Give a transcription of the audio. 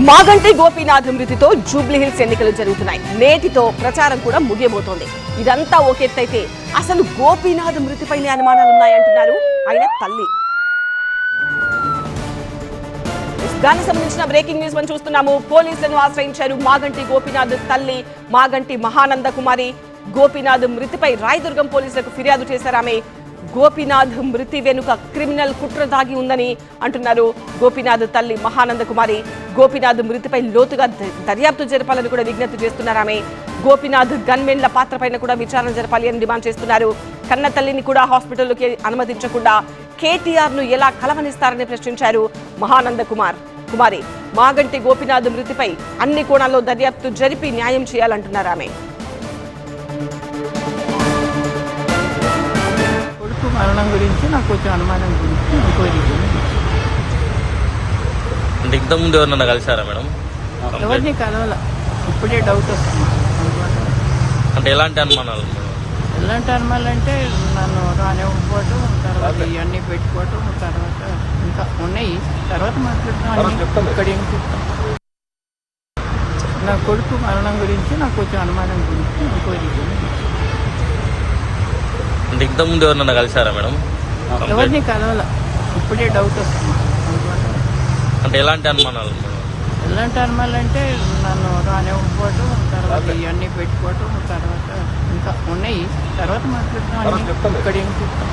మాగంటి గోపీనాథ్ మృతితో జూబ్లీహిల్స్ ఎన్నికలు జరుగుతున్నాయి. నేటితో ప్రచారం కూడా ముగియబోతోంది. ఇదంతా ఒక ఎత్తైతే అసలు గోపీనాథ్ మృతిపైనే అనుమానాలున్నాయంటున్నారు ఆయన తల్లి. దానికి సంబంధించిన బ్రేకింగ్ న్యూస్ మనం చూస్తున్నాము. పోలీసులను ఆశ్రయించారు మాగంటి గోపీనాథ్ తల్లి మాగంటి మహానంద కుమారి గోపీనాథ్ మృతిపై రాయదుర్గం పోలీసులకు ఫిర్యాదు చేశారు ఆమె. గోపీనాథ్ మృతి వెనుక క్రిమినల్ కుట్ర దాగి ఉందని అంటున్నారు. గోపీనాథ్ తల్లి మహానంద కుమారి గోపీనాథ్ మృతిపై లోతుగా దర్యాప్తు జరపాలని కూడా విజ్ఞప్తి చేస్తున్నారు ఆమె. గోపీనాథ్ గన్మెన్ల పాత్రపైన కూడా విచారణ జరపాలి అని డిమాండ్ చేస్తున్నారు. కన్న తల్లిని కూడా హాస్పిటల్లోకి అనుమతించకుండా కేటీఆర్ను ఎలా కలవనిస్తారని ప్రశ్నించారు మహానంద కుమార్ కుమారి మాగంటి గోపినాథ్ మృతిపై అన్ని కోణాల్లో దర్యాప్తు జరిపి న్యాయం చేయాలంటున్నారు ఆమె. మరణం గురించి నాకు కొంచెం అనుమానం గురించి ఎంక్వైరీ అంటే ఇంతకుముందు ఎవరన్నా కలిసారా మేడం? ఎవరిని కలవాల. ఇప్పుడే డౌట్ వస్తుంది. అంటే ఎలాంటి అనుమానాలు? ఎలాంటి అనుమానాలు అంటే నన్ను రానివ్వకపోవటం తర్వాత ఇవన్నీ పెట్టుకోవటం తర్వాత ఇంకా ఉన్నాయి. తర్వాత మాట్లాడతాం ఇక్కడ ఏం చెప్తాం? నా కొడుకు మరణం గురించి నాకు కొంచెం అనుమానం గురించి ఎంక్వైరీ అంటే ఇంతకుముందు ఎవరన్నా కలిసారా మేడం? ఎవరిని కలవాల. ఇప్పుడే డౌట్ వస్తుంది. అంటే ఎలాంటి అనుమానాలు మేడం? ఎలాంటి అనుమానాలు అంటే నన్ను రానివ్వకపోవటం తర్వాత ఇవన్నీ పెట్టుకోవటం తర్వాత ఇంకా ఉన్నాయి. తర్వాత మాట్లాడతాం ఇక్కడ ఏం చెప్తాం?